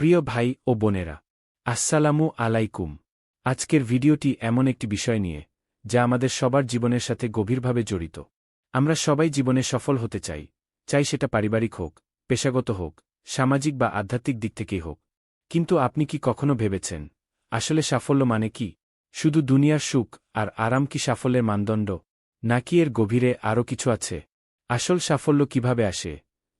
প্রিয় ভাই ও বোনেরা, আসসালামু আলাইকুম। আজকের ভিডিওটি এমন একটি বিষয় নিয়ে, যা আমাদের সবার জীবনের সাথে গভীরভাবে জড়িত। আমরা সবাই জীবনে সফল হতে চাই চাই সেটা পারিবারিক হোক, পেশাগত হোক, সামাজিক বা আধ্যাত্মিক দিক থেকেই হোক। কিন্তু আপনি কি কখনো ভেবেছেন, আসলে সাফল্য মানে কি? শুধু দুনিয়ার সুখ আর আরাম কি সাফল্যের মানদণ্ড, নাকি এর গভীরে আরও কিছু আছে? আসল সাফল্য কীভাবে আসে,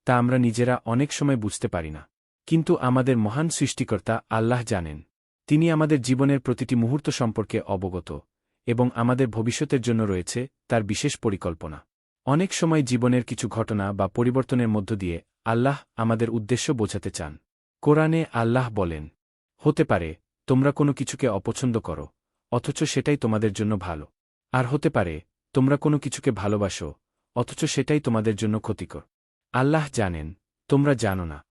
তা আমরা নিজেরা অনেক সময় বুঝতে পারি না। কিন্তু আমাদের মহান সৃষ্টিকর্তা আল্লাহ জানেন। তিনি আমাদের জীবনের প্রতিটি মুহূর্ত সম্পর্কে অবগত এবং আমাদের ভবিষ্যতের জন্য রয়েছে তার বিশেষ পরিকল্পনা। অনেক সময় জীবনের কিছু ঘটনা বা পরিবর্তনের মধ্য দিয়ে আল্লাহ আমাদের উদ্দেশ্য বোঝাতে চান। কোরআনে আল্লাহ বলেন, হতে পারে, তোমরা কোনো কিছুকে অপছন্দ করো, অথচ সেটাই তোমাদের জন্য ভালো। আর হতে পারে, তোমরা কোনো কিছুকে ভালোবাসো, অথচ সেটাই তোমাদের জন্য ক্ষতিকর। আল্লাহ জানেন, তোমরা জানো না।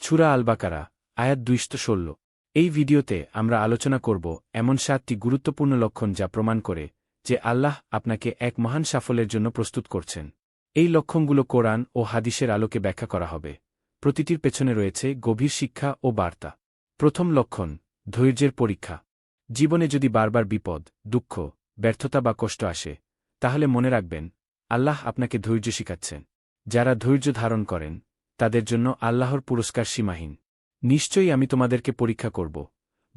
ছুরা আলবাকারা, আয়াত দুইশত ষোল। এই ভিডিওতে আমরা আলোচনা করব এমন সাতটি গুরুত্বপূর্ণ লক্ষণ যা প্রমাণ করে যে আল্লাহ আপনাকে এক মহান সাফল্যের জন্য প্রস্তুত করছেন। এই লক্ষণগুলো কোরআন ও হাদিসের আলোকে ব্যাখ্যা করা হবে। প্রতিটির পেছনে রয়েছে গভীর শিক্ষা ও বার্তা। প্রথম লক্ষণ, ধৈর্যের পরীক্ষা। জীবনে যদি বারবার বিপদ, দুঃখ, ব্যর্থতা বা কষ্ট আসে, তাহলে মনে রাখবেন, আল্লাহ আপনাকে ধৈর্য শিখাচ্ছেন। যারা ধৈর্য ধারণ করেন তাদের জন্য আল্লাহর পুরস্কার সীমাহীন। নিশ্চয়ই আমি তোমাদেরকে পরীক্ষা করব,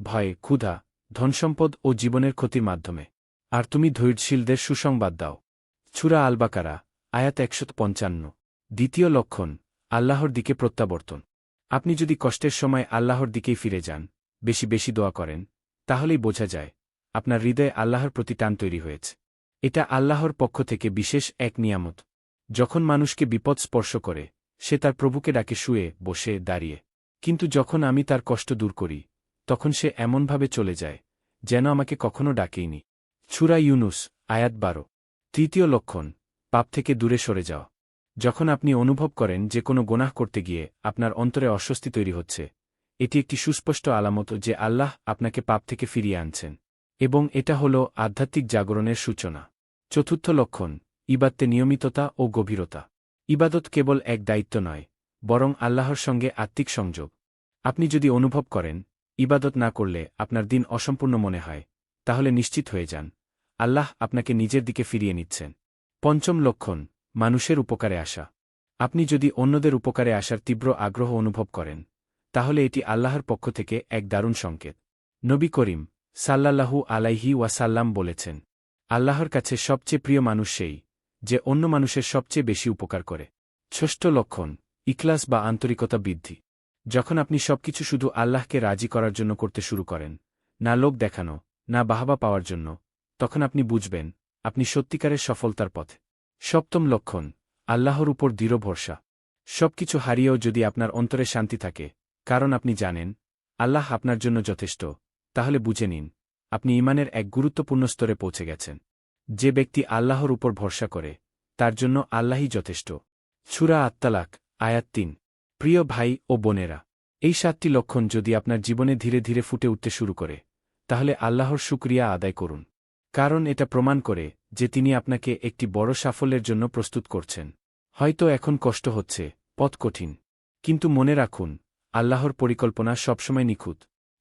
ভয়ে, ক্ষুধা, ধনসম্পদ ও জীবনের ক্ষতির মাধ্যমে। আর তুমি ধৈর্যশীলদের সুসংবাদ দাও। ছুরা আলবাকারা, আয়াত একশত পঞ্চান্ন। দ্বিতীয় লক্ষণ, আল্লাহর দিকে প্রত্যাবর্তন। আপনি যদি কষ্টের সময় আল্লাহর দিকেই ফিরে যান, বেশি বেশি দোয়া করেন, তাহলেই বোঝা যায়, আপনার হৃদয়ে আল্লাহর প্রতি টান তৈরি হয়েছে। এটা আল্লাহর পক্ষ থেকে বিশেষ এক নিয়ামত। যখন মানুষকে বিপদ স্পর্শ করে সে তার প্রভুকে ডাকে শুয়ে, বসে, দাঁড়িয়ে। কিন্তু যখন আমি তার কষ্ট দূর করি, তখন সে এমনভাবে চলে যায়, যেন আমাকে কখনো ডাকেইনি। ছুরা ইউনুস, আয়াত বারো। তৃতীয় লক্ষণ, পাপ থেকে দূরে সরে যাওয়া যখন আপনি অনুভব করেন যে কোনো গোনাহ করতে গিয়ে আপনার অন্তরে অস্বস্তি তৈরি হচ্ছে, এটি একটি সুস্পষ্ট আলামত যে আল্লাহ আপনাকে পাপ থেকে ফিরিয়ে আনছেন। এবং এটা হল আধ্যাত্মিক জাগরণের সূচনা। চতুর্থ লক্ষণ ইবাদতে নিয়মিততা ও গভীরতা। ইবাদত কেবল এক দায়িত্ব নয়, বরং আল্লাহর সঙ্গে আত্মিক সংযোগ। আপনি যদি অনুভব করেন, ইবাদত না করলে আপনার দিন অসম্পূর্ণ মনে হয়, তাহলে নিশ্চিত হয়ে যান, আল্লাহ আপনাকে নিজের দিকে ফিরিয়ে নিচ্ছেন। পঞ্চম লক্ষণ, মানুষের উপকারে আসা। আপনি যদি অন্যদের উপকারে আসার তীব্র আগ্রহ অনুভব করেন, তাহলে এটি আল্লাহর পক্ষ থেকে এক দারুণ সংকেত। নবী করিম সাল্লাল্লাহু আলাইহি ওয়াসাল্লাম বলেছেন, আল্লাহর কাছে সবচেয়ে প্রিয় মানুষ সেই যে অন্য মানুষের সবচেয়ে বেশি উপকার করে। ষষ্ঠ লক্ষণ ইকলাস বা আন্তরিকতা বৃদ্ধি। যখন আপনি সবকিছু শুধু আল্লাহকে রাজি করার জন্য করতে শুরু করেন, না লোক দেখানো, না বাহাবা পাওয়ার জন্য, তখন আপনি বুঝবেন, আপনি সত্যিকারের সফলতার পথে। সপ্তম লক্ষণ, আল্লাহর উপর দৃঢ় ভরসা। সবকিছু হারিয়েও যদি আপনার অন্তরে শান্তি থাকে, কারণ আপনি জানেন, আল্লাহ আপনার জন্য যথেষ্ট, তাহলে বুঝে নিন, আপনি ইমানের এক গুরুত্বপূর্ণ স্তরে পৌঁছে গেছেন। যে ব্যক্তি আল্লাহর উপর ভরসা করে, তার জন্য আল্লাহই যথেষ্ট। ছুরা আত্মালাক আয়াত তিন। প্রিয় ভাই ও বোনেরা, এই সাতটি লক্ষণ যদি আপনার জীবনে ধীরে ধীরে ফুটে উঠতে শুরু করে, তাহলে আল্লাহর শুক্রিয়া আদায় করুন। কারণ এটা প্রমাণ করে যে তিনি আপনাকে একটি বড় সাফল্যের জন্য প্রস্তুত করছেন। হয়তো এখন কষ্ট হচ্ছে, পথ কঠিন। কিন্তু মনে রাখুন, আল্লাহর পরিকল্পনা সবসময় নিখুঁত।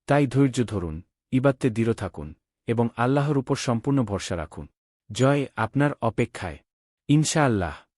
তাই ধৈর্য ধরুন ইবাত্তে দৃঢ় থাকুন এবং আল্লাহর উপর সম্পূর্ণ ভরসা রাখুন। জয় আপনার অপেক্ষায়। ইনশাআল্লাহ।